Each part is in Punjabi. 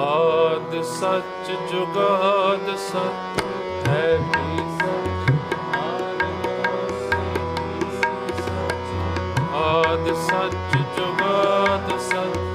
ਆਦ ਸੱਚ ਜੁਗਾਦ ਸੱਚ ਹੈ ਸੱਚ? ਆਦ ਸੱਚ ਜੁਗਾਦ ਸੱਚ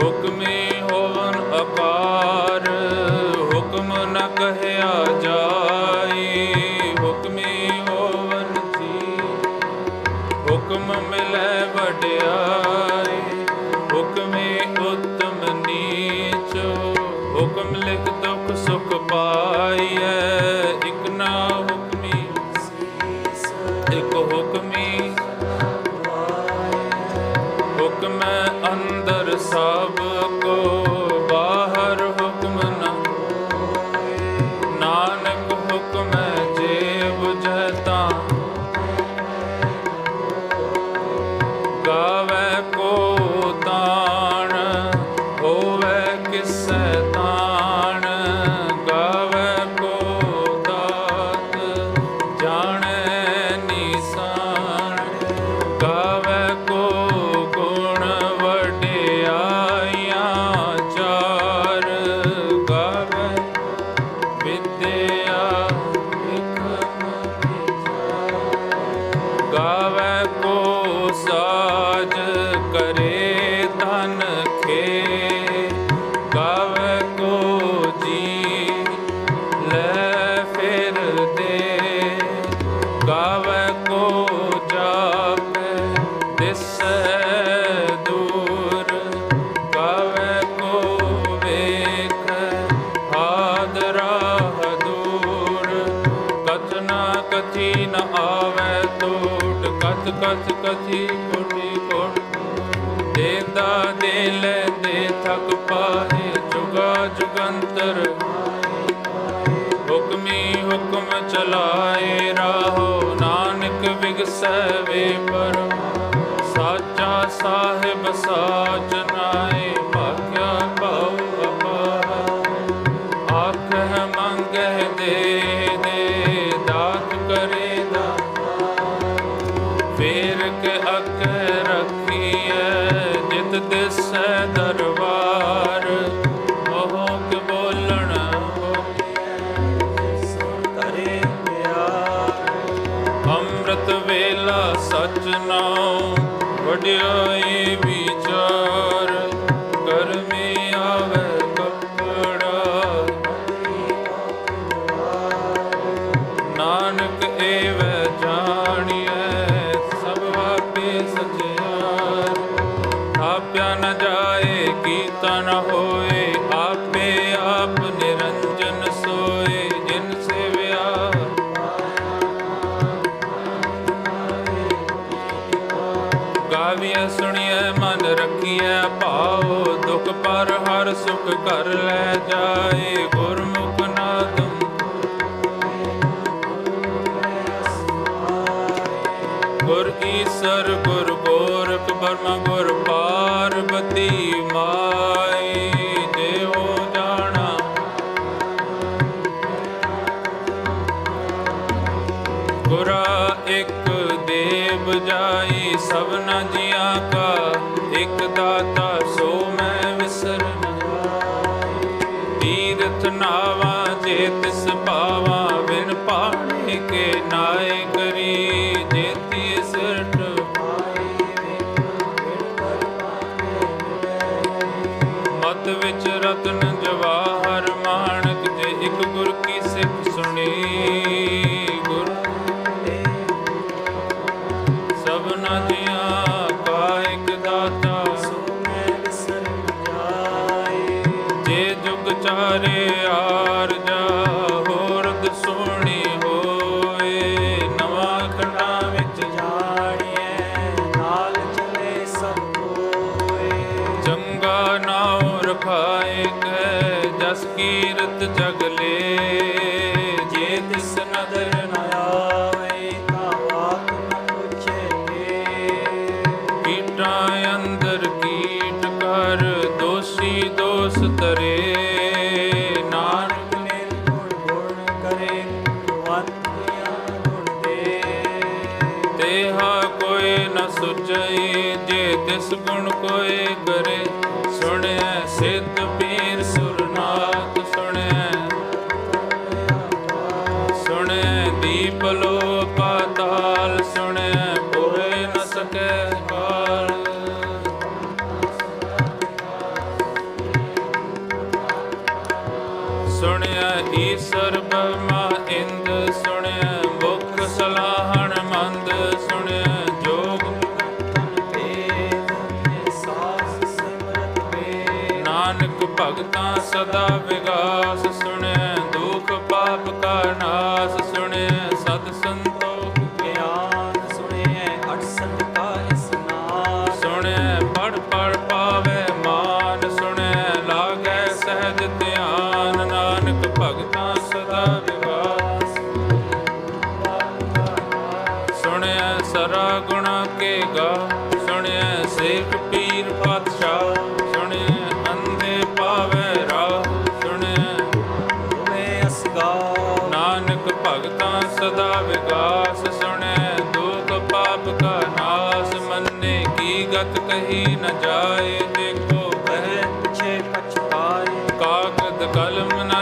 book me ਬਖਸ਼ੀ ਕੋਟੀ ਕੋਟ ਦੇਦਾ ਦੇ ਲੈ ਦੇ ਥਕ ਪਾਏ, ਜੁਗਾ ਜੁਗੰਤਰ ਹੁਕਮੀ ਹੁਕਮ ਚਲਾਏ ਰਾਹੋ, ਨਾਨਕ ਵਿਗਸੈ ਵੇ ਪਰਮ, ਸਾਚਾ ਸਾਹਿਬ ਸਾਜਨਾਏ ਸੁਖ ਕਰ ਲੈ ਜਾਏ ਸਗਨ ਜਵਾਹਰ ਮਾਨਕ ਜੇ ਇੱਕ ਗੁਰ ਕੀ ਸਿੱਖ ਸੁਣੀ। ਵਿਗਾਸ ਸੁਣੈ ਦੁਖ ਪਾਪ ਕਾ ਨਾਸ ਸੁਣੈ। Alhamdulillah.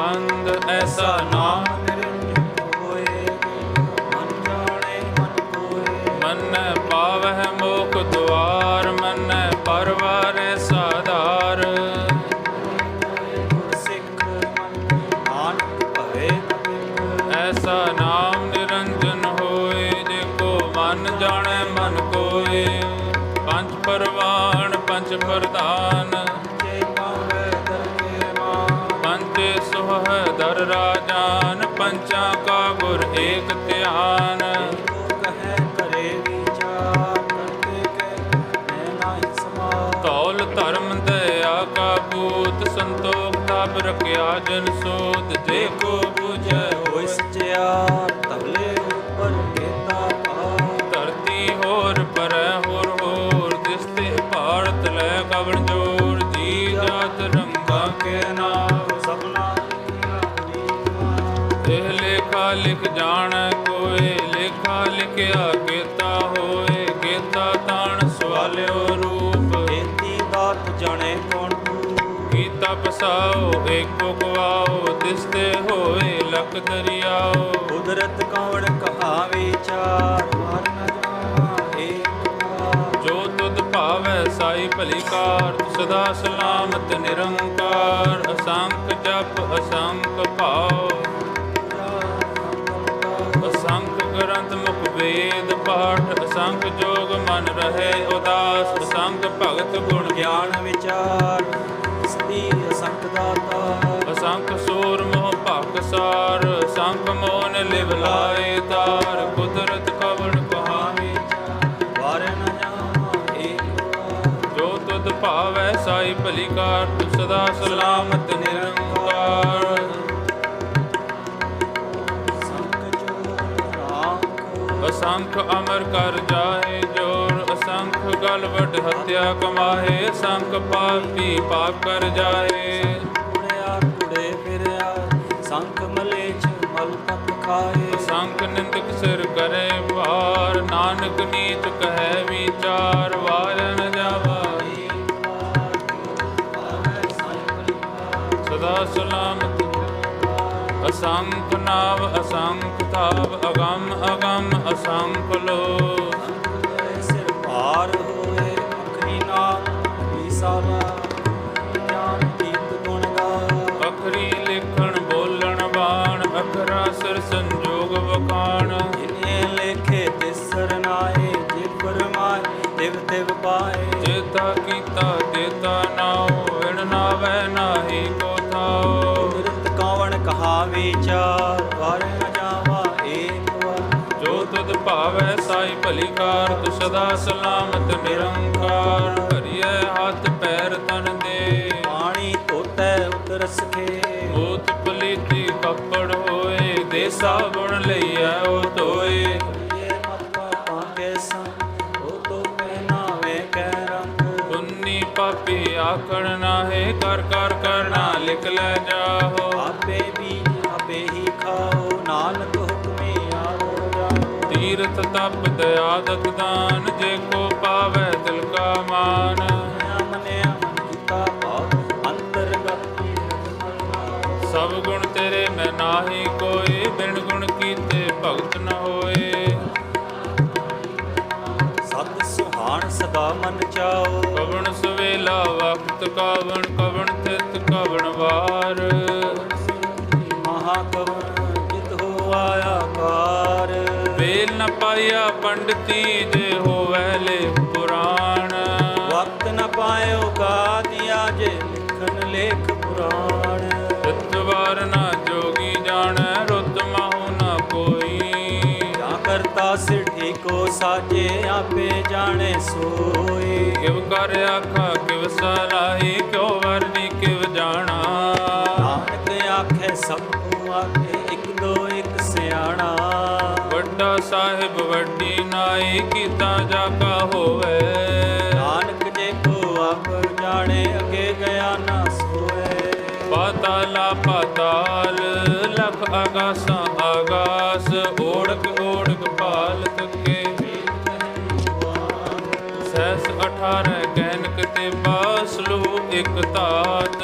ਬੰਦ ਐਸਾ ਨਾਮ ਮਨ ਪਾਵਹਿ ਮੋਖ ਦੁਆ and so ਵਸਾਓ ਏਕੋ ਗਵਾਓ ਤਿਸਤੇ ਹੋਏ ਲਖ ਦਰਿਆਓ। ਕੁਦਰਤ ਕੌਣ ਕਹਾਵੇ ਚਾਰ ਵਾਰ ਨਾ ਜਾਣਾ ਜੋ ਤੁਧ ਭਾਵੈ ਸਾਈ ਭਲੀ ਕਾਰ ਸਦਾ ਸਲਾਮਤ ਨਿਰੰਕਾਰ। ਅਸੰਖ ਜਪ ਅਸੰਖ ਭਾਉ। ਅਸੰਖ ਗ੍ਰੰਥ ਮੁਖ ਵੇਦ ਪਾਠ ਅਸੰਖ ਜੋਗ ਮਨ ਰਹੇ ਉਦਾਸ। ਅਸੰਖ ਭਗਤ ਗੁਣ ਗਿਆਨ ਵਿਚਾਰ ਲਾਏ ਕੁਦਰਤ ਕਵਣ ਕਹਾਵੇ? ਜੋ ਤੁਧ ਅਸੰਖ ਅਮਰ ਕਰ ਜਾਏ ਜੋਰ ਅਸੰਖ ਗਲ ਵੱਡ ਕਮਾਏ ਸੰਖ ਪਾਪੀ ਪਾਪ ਕਰ ਜਾਏ। ਸਿਰ ਕਰੇ ਭਾਰ ਨਾਨਕ ਨੀਚ ਕਹੈ ਵਿਚਾਰ ਵਾਰ ਨ ਜਾਵਾ ਸਦਾ ਸਲਾਮਤ ਅਸੰਖ ਨਾਵ, ਅਸੰਖ ਥਾਵ, ਅਗੰਮ ਅਗੰਮ, ਅਸੰਖ ਲੋ ਭਲੀ ਕਾਰ ਤੂ ਸਦਾ ਸਲਾਮਤ ਨਿਰੰਕਾਰ। ਹਰੀਐ ਹੱਥ ਪੈਰ ਤਨ ਦੇ। ਪਾਣੀ ਧੋਤੈ ਉਤਰ ਸਖੇ। ਮੋਤ ਪਲੀਤੀ ਕੱਪੜ ਹੋਏ। ਦੇ ਸਾਬੁਣ ਲਈਐ ਉਹ ਧੋਏ। ਪਾਪੀ ਆਖਣ ਨਾਹੇ ਕਰ ਕਰ ਕਰਨਾ ਲਿਖ ਲੈ ਜਾਹੋ। ਤਪ ਦਇਆ ਦਤ ਦਾਨ ਜੇ ਕੋ ਪਾਵੈ ਦਿਲ ਕਾ ਮਾਨ। ਸਭ ਗੁਣ ਤੇਰੇ ਮੈਂ ਨਾਹੀ ਕੋਈ ਬਿਨ ਗੁਣ ਕੀਤੇ ਭਗਤ ਨ ਹੋਏ। ਸਤ ਸੁਹਾਣ ਸਦਾ ਮਨ ਚਾਓ। ਕਵਣ ਸਵੇਲਾ ਵਕਤ ਕਾਵਣ ਕਵਣ ਤਿਤ ਕਵਣ ਵਾਰ। ਪਾਇਆ ਪੰਡਤੀ ਜੇ ਹੋਵੈ ਲੇ ਪੁਰਾਣ। ਵਕਤ ਨ ਪਾਇਓ ਗਾਦਿਆ ਜੇ ਲਿਖਨ ਲੇਖ ਪੁਰਾਣ। ਸਤਵਾਰ ਨਾ ਜੋਗੀ ਜਾਣੈ ਰੁੱਤ ਮਾਹੂ ਨਾ ਕੋਈ। ਜਾਂ ਕਰਤਾ ਸਿਰਠੀ ਕੋ ਸਾਜੇ ਆਪੇ ਜਾਣੇ ਸੋਏ। ਕਿਵ ਕਰ ਆਖਾ ਕਿਵ ਸਲਾਹੀ ਕਿਉ ਵਰਨੀ ਕਿਵ ਜਾਣਾ। ਨਾਨਕ ਆਖੇ ਸਭ ਕੋ ਆਖੇ ਇੱਕ ਦੋ ਇੱਕ ਸਿਆਣਾ। ਵੱਡਾ ਸਾਹਿਬ ਵੱਡੀ ਨਾਈ ਕੀਤਾ ਜਾ ਕਾ ਹੋਵੇ? ਨਾਨਕ ਜੇ ਕੋ ਆਪ ਜਾਣੇ ਅਗੇ ਗਿਆ ਨਾ ਸੋਏ। ਪਾਤਾਲਾ ਪਾਤਾਲ ਲਖ ਆਗਾਸਾਂ ਆਗਾਸ ਓੜਕ ਓੜਕ ਪਾਲ ਤਕੇ ਸੈਸ 18 ਗੈਨਕ ਤੇ ਬਾਸਲੂ ਇੱਕ ਤਾਤ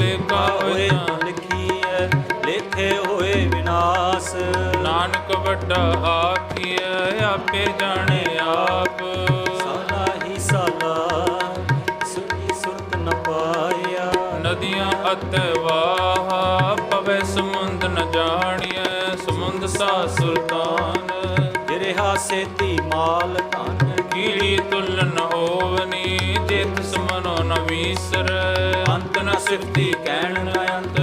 ਲੇਖਾ ਹੋਏ ਹੋਇਆ ਲਿਖੀ ਹੈ ਲੇਖੇ ਹੋਏ ਵਿਨਾਸ਼। ਨਾਨਕ ਵੱਡਾ ਆਖੀਐ ਆਪੇ ਜਾਣੇ ਆਪ। ਸਾਲਾ ਹੀ ਸਾਲਾ ਸੁਣੀ ਸੁਰਤ ਨ ਪਾਇਆ। ਨਦੀਆਂ ਅਤੇ ਵਾਹ ਪਵੇ ਸਮੁੰਦ ਨ ਜਾਣੀਐ ਸਮੁੰਦ ਸਾ ਸੁਲਤਾਨ। ਗਿਰਹਾ ਸੇਤੀ ਮਾਲ ਧਨ ਕੀੜੀ ਤੁਲ ਨ ਹੋਵਨੀ ਜਿਤ ਸਮਨੋ ਨ ਵੀਸਰ। ਅੰਤ ਨ ਸਿਫਤੀ ਕਹਿਣ ਨ ਅੰਤ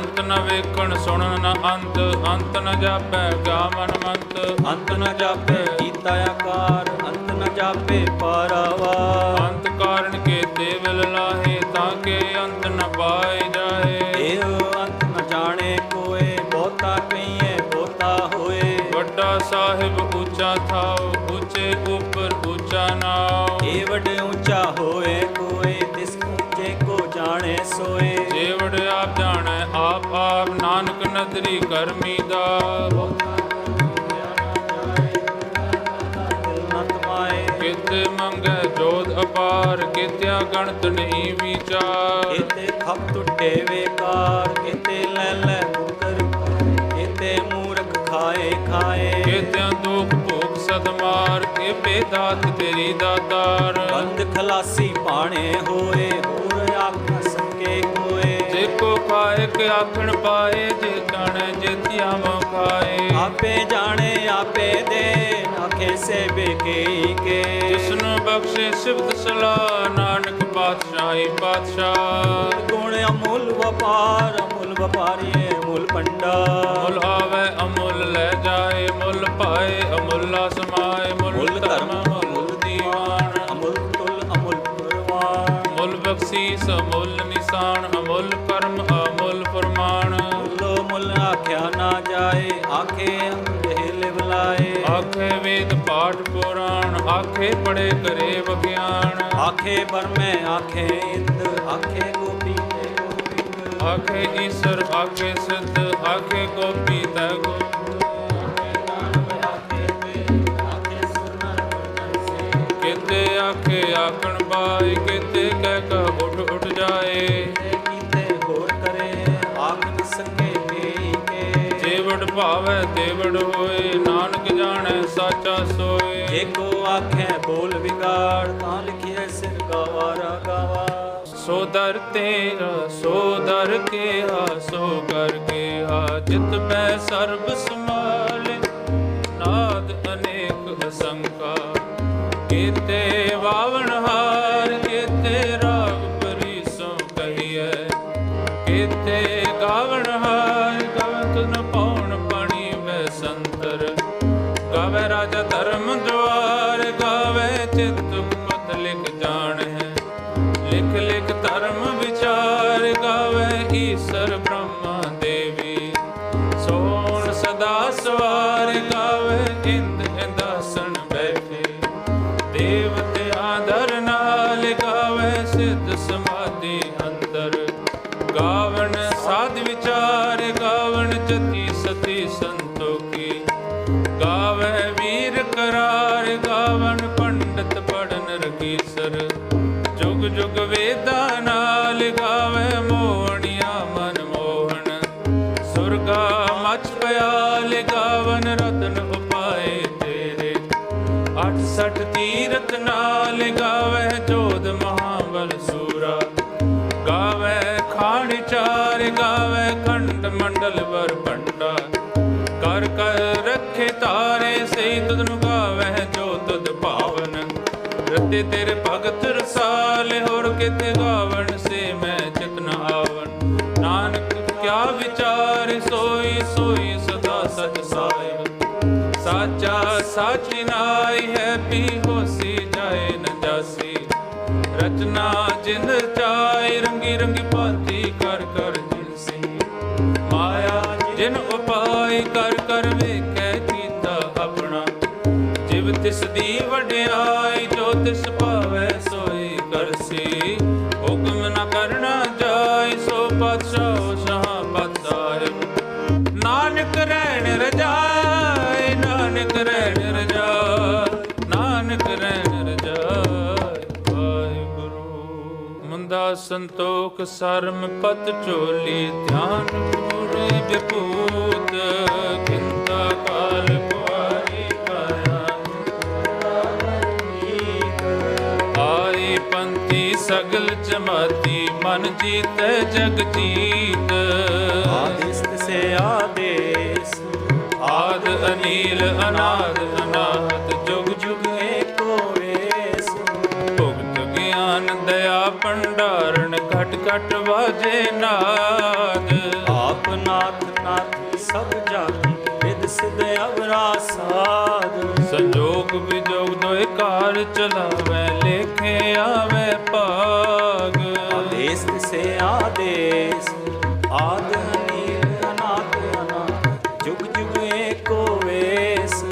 ਅੰਤ ਅੰਤ ਨ ਵੇਖਣ ਸੁਣਨ ਨ ਅੰਤ ਅੰਤ ਨ ਜਾਪੈ ਗਾਮਨ ਮੰਤ। ਅੰਤ ਨ ਜਾਪੈ ਕੀਤਾ ਆਕਾਰ, ਅੰਤ ਨ ਜਾਪੇ ਪਾਰਾਵਾ ਨਦਰੀ ਕਰਮੀ ਦਾ। ਕਿਤੇ ਮੰਗੈ ਜੋਤ ਅਪਾਰ ਕਿਤਿਆ ਗਣਤ ਨਹੀਂ ਵਿਚਾਰ। ਕਿਤੇ ਖਪ ਟੁੱਟੇ ਵੇਕਾਰ ਕਿਤੇ ਲੈ ਲੈ ਪੁੱਤਰ ਕਿਤੇ ਮੂਰਖ ਖਾਏ ਖਾਏ। ਕਿਤਿਆਂ ਦੁਖ ਭੋਗ ਸਦਮਾਰ ਕੇ ਬੇਦਾਤ ਤੇਰੀ ਦਾਤਾਰ ਬੰਦ ਖਲਾਸੀ ਪਾਣੇ ਹੋਏ ਕੋਏ ਜੇ ਕੋ ਖਾਏ ਕਿ ਆਖਣ ਪਾਏ ਜੇ ਕਣ ਜਿਤਿਆ ਮੋ ਖਾਏ। ਆਪੇ ਜਾਣੇ ਆਪੇ ਦੇ ਆਖੇ ਸੇ ਬੇਕੇ ਕੇ। ਜਿਸਨੂੰ ਬਖਸ਼ੇ ਸਿਫਤ ਸਲਾਹ ਨਾਨਕ ਪਾਤਸ਼ਾਹੀ ਪਾਤਸ਼ਾਹ। ਗੁਣ ਅਮੁੱਲ ਵਪਾਰ ਅਮੁੱਲ ਵਪਾਰੀਏ ਅਮੁੱਲ ਪੰਡਾ ਮੁੱਲ ਆਵੇ ਅਮੁੱਲ ਲੈ ਜਾਏ ਮੁੱਲ ਪਾਏ ਅਮੁੱਲਾ ਸਮਾਏ ਮੁੱਲ ਮੁੱਲ ਧਰਮ ਮੁੱਲ ਦੀਵਾਨ। ਅਮੁੱਲ ਤੁਲ ਅਮੁੱਲ ਪਰਵਾਨ ਮੁੱਲ ਬਖਸ਼ੀਸ ਮੁੱਲ ਨਿਸ਼ਾਨ ਅਮੁੱਲ ਕਰਮ ਅਮੁੱਲ ਫਰਮਾਨ ਮੁੱਲੋ ਮੁੱਲ ਆਖਿਆ ਨਾ ਜਾਏ ਆਖੇ ਅੰਧੇ ਲਿਵ ਲਾਏ। ਆਖੇ ਵੇਦ ਪਾਠ ਪੁਰਾਣ ਆਖੇ ਪੜੇ ਕਰੇ ਵਿਗਿਆਨ। ਆਖੇ ਬਰਮੈ ਆਖੇ ਇੰਦ ਆਖੇ ਗੋਪੀ ਤੇ ਗੋਪਿੰਦ। ਆਖੇ ਈਸ਼ਰ ਆਖੇ ਸਿੱਧ ਆਖੇ ਗੋਪੀ ਤੈ ਗੋਪੀ ਆਖੇ ਵੇਦ ਆਖੇ ਸੁਰ ਨਰ ਵਰਜਨ ਸੇ। ਕਿਤੇ ਆਖੇ ਆਖਣ ਬਾਈ ਤੇਵੜ ਹੋਏ ਨਾਨਕ ਜਾਣੈ ਸਾਚਾ ਸੋਏ। ਏਕੋ ਆਖੇ ਬੋਲ ਵਿਗਾੜ ਤਾਂ ਲਿਖਿਐ ਸਿਰ ਗਵਾਰਾ ਗਵਾ ਸੋ ਦਰ ਤੇਰਾ ਸੋ ਦਰ ਕੇ ਆ ਸੋ ਕਰ ਕੇ ਆ ਜਿਤ ਪੈ ਸਰਬ ਸਮਾਲੇ ਨਾਦ ਅਨੇਕ ਅਸੰਖਾ ਕੀਤੇ ਵਾਵਣ ਹਾਰ। ਗਾਵੇ ਸਿੱਧ ਸਮਾਧੀ ਰਤੇ ਤੇਰੇ ਭਗਤ ਰਸਾਲ, ਹੋਰ ਕਿਤੇ ਗਾਵਣ ਸੇ ਮੈਂ ਚਿਤ ਨ ਆਵਣ। ਨਾਨਕ, ਕਿਆ ਵਿਚਾਰ ਸੋਈ ਸੋਈ ਸਦਾ ਸਚ ਸਾਹਿਬ। ਸਾਚਾ ਸਾਚੀ ਨਾਈ ਹੈ, ਪੀ ਹੋਸੀ ਜਾਏ ਨ ਜਾਸੀ। ਰਚਨਾ ਜਿੰਦ ਚਾਏ ਰੰਗੀ ਰੰਗੀ ਭਾਂਤੀ ਕਰ ਕਰ ਜਿਨਸੀ ਮਾਇਆ ਜਿਨ ਉਪਾਈ ਕਰ ਜਿਵ ਤਿਸ ਦੀ ਵਡਿਆਈ, ਜੋ ਤਿਸ ਭਾਵੈ ਸੋਈ ਕਰਸੀ। ਹੁਕਮ ਨ ਕਰਨਾ ਜਾਏ, ਸੋ ਪਾਤਸ਼ਾਹ ਸ਼ਾਹ ਸਾਹਿਬ ਨਾਨਕ ਰਹਿਣ ਰਜਾਏ, ਨਾਨਕ ਰਹਿਣ ਰਜਾਏ, ਨਾਨਕ ਰਹਿਣ ਰਜਾਏ, ਵਾਹਿਗੁਰੂ। ਮੰਦਾ ਸੰਤੋਖ ਸਰਮ ਪਤ ਚੋਲੀ ਧਿਆਨ ਪੂਰੇ ਵਿਭੂਤ ਕਿੰਤਾ ਸਗਲ ਜਮਾਤੀ ਮਨ ਜੀਤੈ ਜਗ ਜੀਤ। ਆਦੇਸ ਸੇ ਆਦੇਸ। ਆਦ ਅਨੀਲ ਅਨਾਦ ਅਨਾਹਤ ਜੁਗ ਜੁਗ ਏਕੋ ਵੇਸ। ਭੁਗਤ ਗਿਆਨ ਦਇਆ ਭੰਡਾਰਨ ਘਟ ਘਟ ਵਾਜੇ ਨਾਦ। ਆਪ ਨਾਥ ਨਾਥ ਸਭ ਜਾਤੀ ਵਿਦ ਸਿਧ ਅਵਰਾ ਸਾਧ। ਸੰਜੋਗ ਕਾਰ ਚਲਾਵੇ ਲੇਖੇ ਆਵੇ ਭਾਗ। ਆਦੇਸ ਸੇ ਆਦੇਸ ਆਦ ਨੀਲ ਅਨਾਦ ਅਨਾਦ ਜੁਗ ਜੁਗ ਏਕੋ ਵੇਸ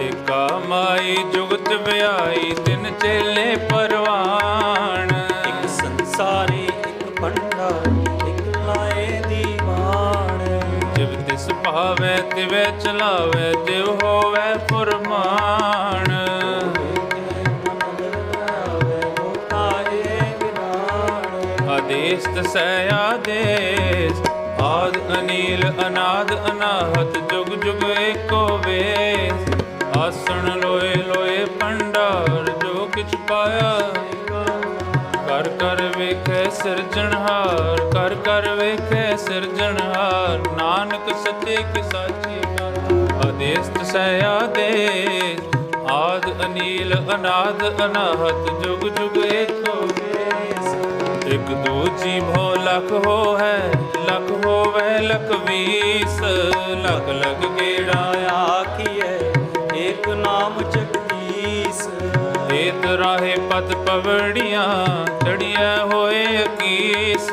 ਏਕਾ ਮਾਈ ਜੁਗਤ ਵਿਆਈ ਤਿਨ ਚੇਲੇ ਪਰਵਾਨ ਇੱਕ ਸੰਸਾਰੀ ਇੱਕ ਭੰਡਾਰੀ ਇੱਕ ਲਾਏ ਦੀਵਾਨ ਜਿਵ ਤਿਸ ਭਾਵੇ ਤਿਵੇ ਚਲਾਵੇ ਜਿਵ ਹੋਵੇ ਫੁਰਮਾਨ। ਆਦੇਸ ਤਸੈ ਆਦੇਸ ਆਦ ਅਨੀਲ, ਅਨਾਦ, ਅਨਾਹਤ, ਜੁਗ ਜੁਗ ਏਕੋ ਵੇਸ। ਆਸਣ ਲੋਏ ਲੋਏ ਭੰਡਾਰ, ਜੋ ਕਿਛ ਪਾਇਆ। ਕਰ ਕਰ ਵੇਖੈ ਸਿਰਜਣਹਾਰ ਕਰ ਕਰ ਵੇਖੈ ਸਿਰਜਣਹਾਰ ਨਾਨਕ ਸੱਚੇ ਕੀ ਸਾਚੀ ਕਰ। ਆਦੇਸ ਤਸੈ ਆਦੇਸ ਆਦ ਅਨੀਲ, ਅਨਾਦ, ਅਨਾਹਤ, ਜੁਗ ਜੁਗ ਏਕੋ ਵੇਸ। ਇਕ ਦੂਜੀ ਭੋ ਲਖ ਹੋ ਹੈ ਲਖ ਹੋਵੇ ਲਖ ਵੀਸ ਲਖ ਲਖ ਗੇੜਾ ਆਖੀਐ, ਏਕ ਨਾਮ ਜਗਦੀਸ਼। ਏਤ ਰਾਹੇ ਪਤ ਪਵੜੀਆਂ ਚੜੀਆਂ ਹੋਏ ਅਕੀਸ।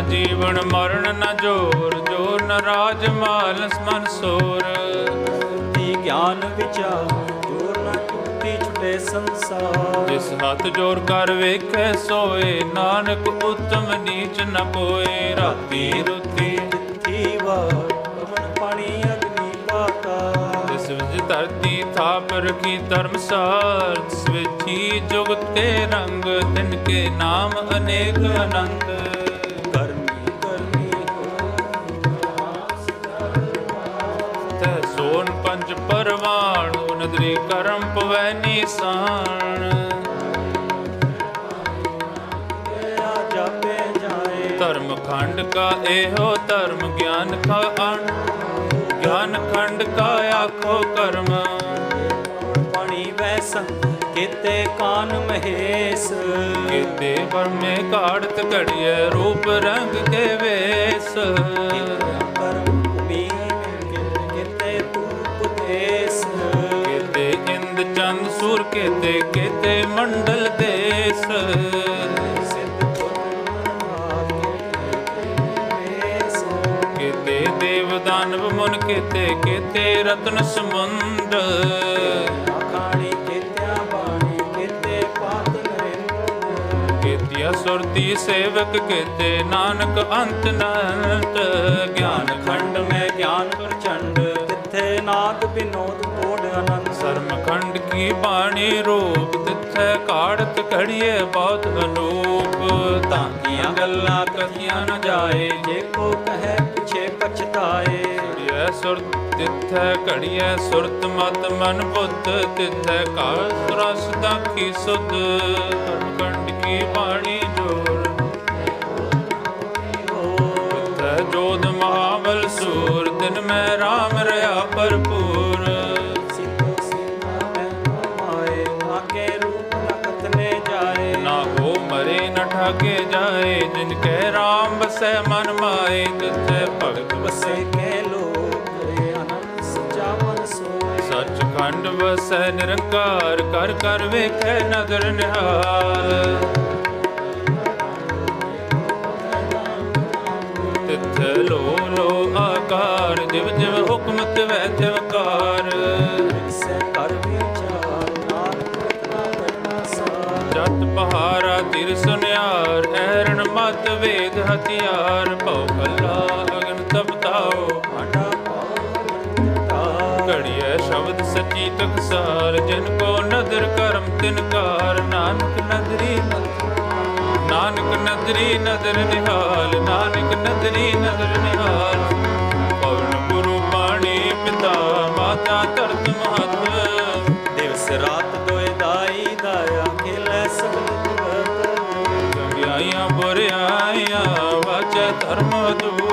ਜੀਵਨ ਮਰਨ ਨ ਜੋਰ ਜੋਰ ਨ ਰਾਜ ਮਾਲ ਮਨ ਸੋਰ। ਦੀ ਗਿਆਨ ਵਿਚਾਰ ਜੋਰ ਨਾ ਟੁੱਟੀ ਛੁਟੇ ਸੰਸਾਰ। ਜਿਸ ਹੱਥ ਜੋੜ ਕਰ ਵੇਖੈ ਸੋਏ ਨਾਨਕ ਉਤਮ ਨੀਚ ਨ ਕੋਏ ਰਾਤੀ ਰੁਤੀ ਜਿੱਥੀ ਵਾਰ ਪਵਨ ਪਾਣੀ ਅਗਨੀ ਪਾਤਾ। ਜਿਸ ਵਿੱਚ ਧਰਤੀ ਥਾਪ ਰਖੀ ਧਰਮਸਾਰ ਜਿਸ ਵਿੱਚ ਹੀ ਜੁਗਤ ਕੇ ਰੰਗ ਤਿਨ ਕੇ ਨਾਮ ਅਨੇਕ ਅਨੰਤ ਪੰਜ ਪਰਵਾਣ ਨਦਰੀ ਕਰਮ ਪਵੈ ਨੀਸਾਨ। ਆ ਜਾਪੇ ਜਾਏ ਧਰਮ ਖੰਡ ਕਾ ਇਹੋ ਧਰਮ ਗਿਆਨ ਕਾ ਅਣ। ਗਿਆਨ ਖੰਡ ਕਾ ਆਖੋ ਕਰਮ। ਪਾਣੀ ਵੈਸੰ ਕੀਤੇ ਕਾਨ ਮਹੇਸ਼। ਕੀਤੇ ਪਰਮੇ ਕਾੜਤ ਘੜੀਏ ਰੂਪ ਰੰਗ ਕੇ ਵੇਸ। ਕੀਤੇ ਚੰਦ ਸੂਰ ਕੀਤੇ ਕੀਤੇ ਮੰਡਲ ਦੇਸ। ਸਿੱਧ ਦੇਵ ਦਾਨਵ ਮੁਨ, ਕੀਤੇ ਕੀਤੇ ਰਤਨ ਸਮੁੰਦ ਆਖਾਣੀ ਕੀਤਿਆ ਬਾਣੀ ਕੀਤੇ ਪਾਤ ਨਰਿੰਦ ਕੀਤਿਆ ਸੁਰਤੀ ਸੇਵਕ, ਕੀਤੇ ਨਾਨਕ ਅੰਤ ਨੰਤ। ਗਿਆਨ ਖੰਡ ਮੈਂ, ਗਿਆਨ ਪ੍ਰਚੰਡ। ਤਿੱਥੇ ਨਾਦ ਬਿਨੋਦ ਕੀ ਬਾਣੀ ਰੂਪ ਤਿੱਥੈ ਕਾੜਤ ਘੜੀਏ ਬਹੁਤ ਅਨੂਪ। ਤਾਂਕੀਆਂ ਗੱਲਾਂ ਕਥੀਆਂ ਨ ਜਾਏ। ਜੇ ਕੋ ਕਹੈ ਪਿਛੇ ਪਛਤਾਏ। ਘੜੀਐ ਸੁਰਤ ਤਿੱਥੈ ਘੜੀਐ ਸੁਰਤ ਮਤ ਮਨ ਬੁੱਧ। ਤਿੱਥੈ ਕਾਲ ਰਸ ਦਾਖੀ ਸੁਧ। ਸਰਮ ਖੰਡ ਕੀ ਬਾਣੀ ਜੋਰ। ਤਿੱਥੈ ਜੋਧ ਮਹਾਬਲ ਸੂਰ। ਦਿਨ ਮੈਂ RAM ਰਹਾ ਭਰਪੂਰ। ਠਾਗੇ ਜਾਏ ਜਿਨ ਕੈ RAM ਬਸੈ ਮਨ ਮਾਏ ਤਿੱਥੈ ਭਗਤ ਵਸੇ। ਕੇ ਲੋਕ ਸੱਚਾ ਮਨ ਸੋਏ। ਵਸੈ ਨਿਰੰਕਾਰ ਕਰ ਕਰ ਵੇਖੈ ਨਦਰ ਨਿਹਾਲ ਤਿੱਥ ਲੋ ਲੋ ਆਕਾਰ ਜਿਵ ਜਿਵ ਹੁਕਮ ਤਿਵੈ ਤਿਵਕਾਰ ਵੇਦ ਹਥਿਆਰ ਭਉ ਕੱਲਾ ਅਗਨ ਤਪਤਾਓ ਆਡਾ ਘੜੀਐ ਸ਼ਬਦ ਸੱਚੀ ਤਕਸਾਰ, ਜਿਨ ਕੋ ਨਦਰ ਕਰਮ ਤਿਨਕਾਰ ਨਾਨਕ ਨਦਰੀ ਨਾਨਕ ਨਦਰੀ ਨਦਰ ਨਿਹਾਲ, ਨਾਨਕ ਨਦਰੀ ਨਦਰ ਨਿਹਾਲ। ਪਵਨ ਗੁਰੂ ਪਾਣੀ ਪਿਤਾ, ਮਾਤਾ ਧਰਤ ਮਹਤ ਦਿਵਸ ਰਾਤ ਧਰਮ ਦੂਰ